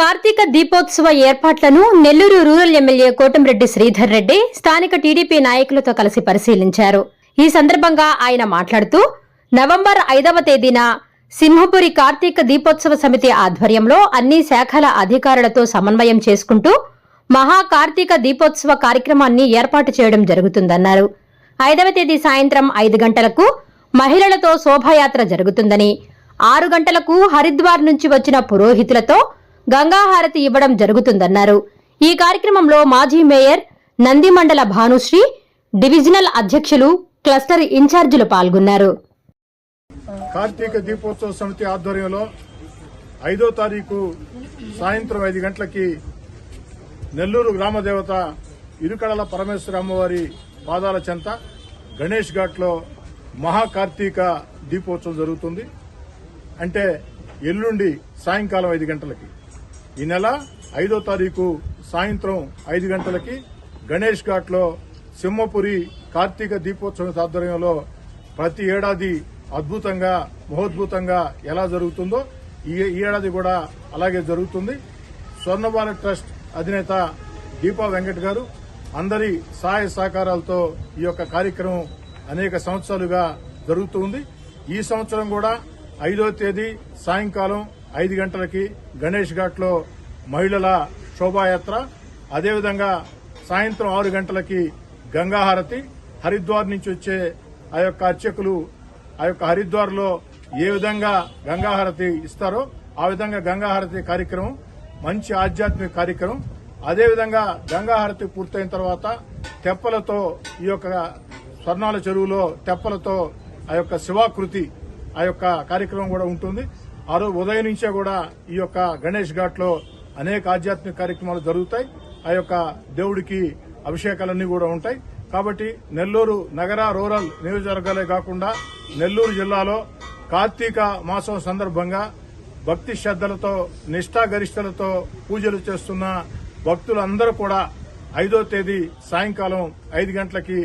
కార్తీక దీపోత్సవ ఏర్పాట్లను Nellore rural MLA Kotamreddy Sridhar Reddy స్థానిక TDP నాయకులతో కలిసి పరిశీలించారు. ఈ సందర్భంగా ఆయన మాట్లాడుతూ నవంబర్ ఐదవ తేదీన సింహపురి కార్తీక దీపోత్సవ సమితి ఆధ్వర్యంలో అన్ని శాఖల అధికారులతో సమన్వయం చేసుకుంటూ మహా కార్తీక దీపోత్సవ కార్యక్రమాన్ని ఏర్పాటు చేయడం జరుగుతుందన్నారు. ఐదవ తేదీ సాయంత్రం ఐదు గంటలకు మహిళలతో శోభాయాత్ర జరుగుతుందని ఆరు గంటలకు హరిద్వార్ నుంచి వచ్చిన పురోహితులతో గంగాహారతి ఇవ్వడం జరుగుతుందన్నారు. ఈ కార్యక్రమంలో మాజీ మేయర్ నందిమండల భానుశ్రీ డివిజనల్ అధ్యక్షులు క్లస్టర్ ఇన్ఛార్జీలు పాల్గొన్నారు. కార్తీక దీపోత్సవ సమితి ఆధ్వర్యంలో ఐదో తారీఖు సాయంత్రం ఐదు గంటలకి నెల్లూరు గ్రామదేవత ఇరుకడల పరమేశ్వర అమ్మవారి పాదాల చెంత గణేష్ ఘాట్లో మహాకార్తీక దీపోత్సవం జరుగుతుంది. అంటే ఎల్లుండి సాయంకాలం ఐదు గంటలకి. ఈ నెల ఐదో తారీఖు సాయంత్రం ఐదు గంటలకి గణేష్ ఘాట్లో సింహపురి కార్తీక దీపోత్సవం ఆధ్వర్యంలో ప్రతి ఏడాది అద్భుతంగా మహోద్భుతంగా ఎలా జరుగుతుందో ఈ ఈ ఏడాది కూడా అలాగే జరుగుతుంది. స్వర్ణ ట్రస్ట్ అధినేత దీపా వెంకట్ గారు అందరి సహాయ సహకారాలతో ఈ యొక్క కార్యక్రమం అనేక సంవత్సరాలుగా జరుగుతుంది ఈ సంవత్సరం కూడా ఐదో తేదీ సాయంకాలం ఐదు గంటలకి గణేష్ ఘాట్లో మహిళల శోభాయాత్ర అదేవిధంగా సాయంత్రం ఆరు గంటలకి గంగాహారతి హరిద్వార్ నుంచి వచ్చే ఆ యొక్క అర్చకులు ఆ యొక్క హరిద్వార్లో ఏ విధంగా గంగాహారతి ఇస్తారో ఆ విధంగా గంగాహారతి కార్యక్రమం మంచి ఆధ్యాత్మిక కార్యక్రమం అదేవిధంగా గంగాహారతి పూర్తయిన తర్వాత తెప్పలతో ఈ యొక్క స్వర్ణాల చెరువులో తెప్పలతో ఆ యొక్క శివాకృతి ఆ యొక్క కార్యక్రమం కూడా ఉంటుంది. ఆ రోజు ఉదయం నుంచే కూడా ఈ యొక్క గణేష్ ఘాట్లో అనేక ఆధ్యాత్మిక కార్యక్రమాలు జరుగుతాయి. ఆ యొక్క దేవుడికి అభిషేకాలన్నీ కూడా ఉంటాయి. కాబట్టి నెల్లూరు నగర రూరల్ నియోజకవర్గాలే కాకుండా నెల్లూరు జిల్లాలో కార్తీక మాసం సందర్భంగా భక్తి శ్రద్దలతో నిష్ఠాగరిష్టలతో పూజలు చేస్తున్న భక్తులందరూ కూడా ఐదో తేదీ సాయంకాలం ఐదు గంటలకి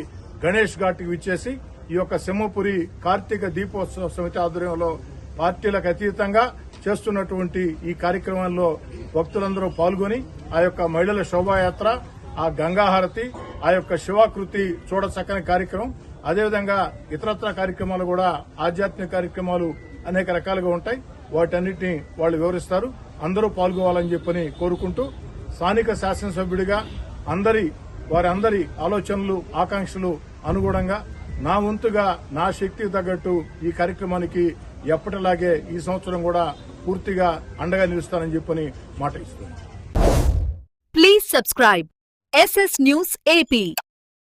గణేష్ ఘాట్కి విచ్చేసి ఈ యొక్క సింహపురి కార్తీక దీపోత్సవ సమితి ఆధ్వర్యంలో పార్టీలకు అతీతంగా చేస్తున్నటువంటి ఈ కార్యక్రమంలో భక్తులందరూ పాల్గొని ఆ యొక్క మహిళల శోభాయాత్ర ఆ గంగాహారతి ఆ యొక్క శివాకృతి చూడచక్కని కార్యక్రమం అదేవిధంగా ఇతరత్ర కార్యక్రమాలు కూడా ఆధ్యాత్మిక కార్యక్రమాలు అనేక రకాలుగా ఉంటాయి. వాటన్నిటిని వాళ్ళు వివరిస్తారు. అందరూ పాల్గొవాలని చెప్పని కోరుకుంటూ స్థానిక శాసనసభ్యుడిగా అందరి వారందరి ఆలోచనలు ఆకాంక్షలు అనుగుణంగా నా వంతుగా నా శక్తికి తగ్గట్టు ఈ కార్యక్రమానికి ఎప్పటిలాగే ఈ సంవత్సరం కూడా పూర్తిగా అండగా నిలుస్తానని చెప్పని మాట ఇస్తున్నాను. Please subscribe SS news AP